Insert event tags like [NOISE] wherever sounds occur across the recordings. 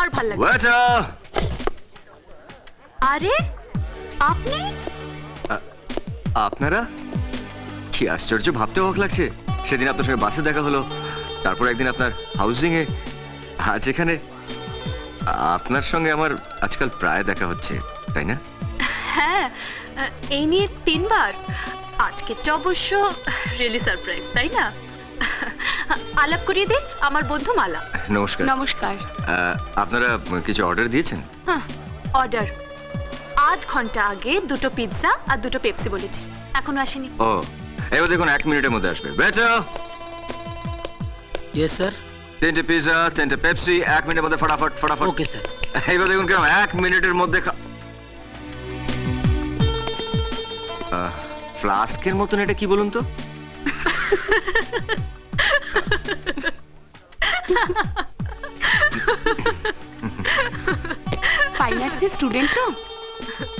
আর ভালো লাগে। ওয়েটার আরে আপনি? আপনারা? কি আশ্চর্য ভাবতে অবাক লাগছে। সেদিন আপনার সঙ্গে বাসে দেখা হলো। তারপর একদিন আপনার হাউজিং এ আজ এখানে। আপনার সঙ্গে আমার আজকাল প্রায় দেখা হচ্ছে তাই না? হ্যাঁ এই নিয়ে তিনবার। আজকেরটা অবশ্য রিয়েলি সারপ্রাইজ তাই না? আলাপ করিয়ে দে আমার বন্ধু মালা। নমস্কার। নমস্কার। আপনারা কিছু অর্ডার দিয়েছেন? হ্যাঁ অর্ডার। আধ ঘণ্টা আগে দুটো পিৎজা আর দুটো পেপসি বলেছি। এখনও আসেনি। ও এবার দেখুন এক মিনিটের মধ্যে আসবে। বেটা ইয়েস স্যার তিনটে পিৎজা তিনটে পেপসি এক মিনিটের মধ্যে ফটাফট ফটাফট। ওকে স্যার এইবার দেখুন কিরম এক মিনিটের মধ্যে ফ্লাস্কের মতন এটা কি বলুন তো? [LAUGHS] ফাইন আর্টসের স্টুডেন্ট তো?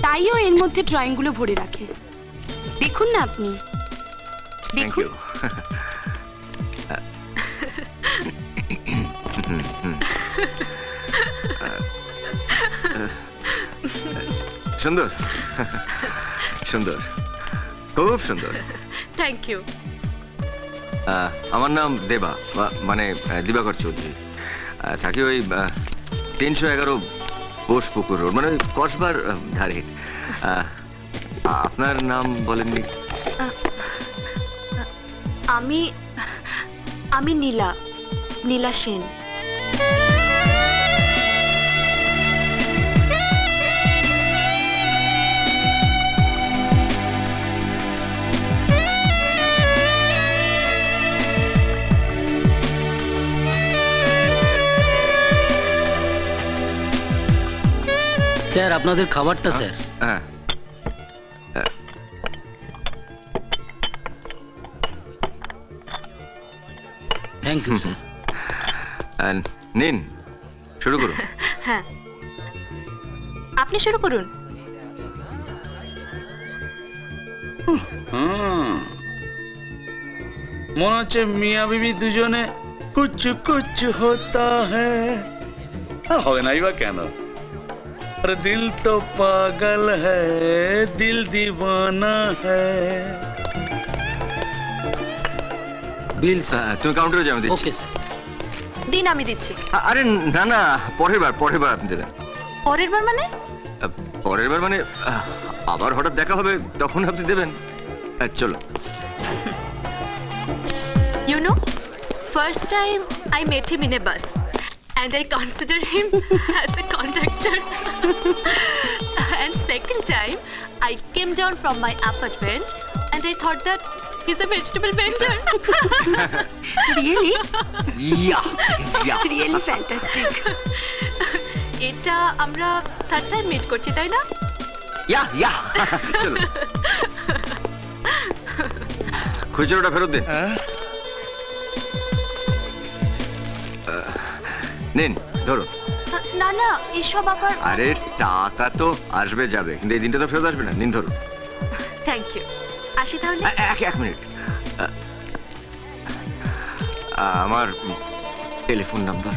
তাইও এর মধ্যে ড্রয়িংগুলো ভরে রাখে। দেখুন না আপনি। দেখুন। সুন্দর। সুন্দর। খুব সুন্দর। থ্যাংক ইউ আমার নাম দেবা মানে দিবাকর চৌধুরী। থাকি ওই তিনশো এগারো বোস পুকুর রোড মানে ওই কসবার ধারে। আপনার নাম বলেননি? আমি আমি নীলা নীলা সেন। স্যার আপনাদের খাবারটা স্যার। হ্যাঁ। থ্যাংক ইউ স্যার নিন শুরু করুন। [LAUGHS] হ্যাঁ। আপনি শুরু করুন। মনে হচ্ছে মিয়া বিবি দুজনে কুচু কুচু হতা হ্যাঁ। হবে নাই বা কেন? আরে দিল তো পাগল হ্যায় দিল দিওয়ানা হ্যায় বিল স্যার তুমি কাউন্টারে যাও আমি দিচ্ছি। ওকে স্যার দিন আমি দিচ্ছি। আ- আরে না না পরের বার পরের বার আপনি দেবেন। পরের বার মানে? আহ, পরের বার মানে আহ, আবার হঠাৎ দেখা হবে তখন আপনি দেবেন। আহ, চলো। You know, first time I met him in a bus and I consider him [LAUGHS] as a conductor. [LAUGHS] and second time, I came down from my apartment and I thought that he's a vegetable vendor. [LAUGHS] Really yeah yeah really fantastic এটা আমরা third time meet করছি তাই না ইয়া ইয়া চলো খুচরোটা ফেরত দিন নিন ধরুন না না এসব আবার আরে টাকা তো আসবে যাবে কিন্তু এই দিনটা তো ফেরত আসবে না নিন ধরুন থ্যাংক ইউ আসি তাহলে এক এক মিনিট আমার telephone number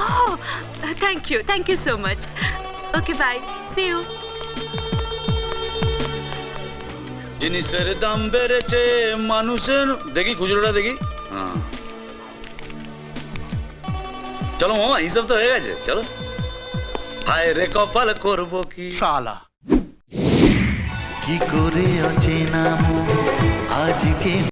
Oh, thank you. Thank you so much. Okay, bye. See you. জিনিসের দাম বেড়েছে মানুষের দেখি খুচরোটা দেখি হ্যাঁ। চলো মামা হিসাব তো হয়ে গেছে চলো। হায় রে কপাল করব কি? শালা। কি করে অচেনা আজকে